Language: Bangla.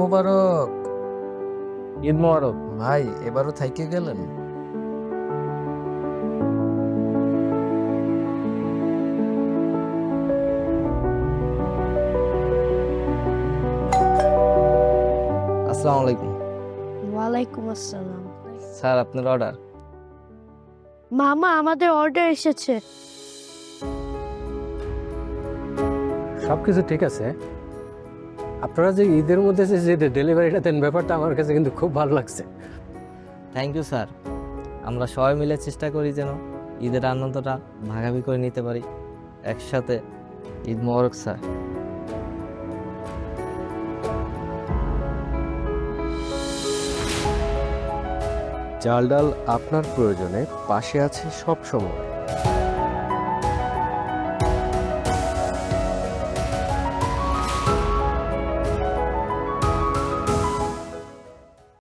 মোবারক। ঈদ মোবারক। ভাই এবারও থাইকে গেলেন? আসসালামু আলাইকুম। ওয়ালাইকুম আসসালাম। স্যার আপনার অর্ডার? মামা আমাদের অর্ডার এসেছে। সব কিছু ঠিক আছে? আপনারা যে ঈদের মধ্যে যে যে ডেলিভারিটা দেন ব্যাপারটা আমার কাছে কিন্তু খুব ভালো লাগছে। থ্যাংক ইউ স্যার আমরা সবাই মিলে চেষ্টা করি যেন ঈদের আনন্দটা ভাগাভাগি করে নিতে পারি। একসাথে ঈদ মোবারক স্যার চাল ডাল আপনার প্রয়োজনে পাশে আছে সব সময়।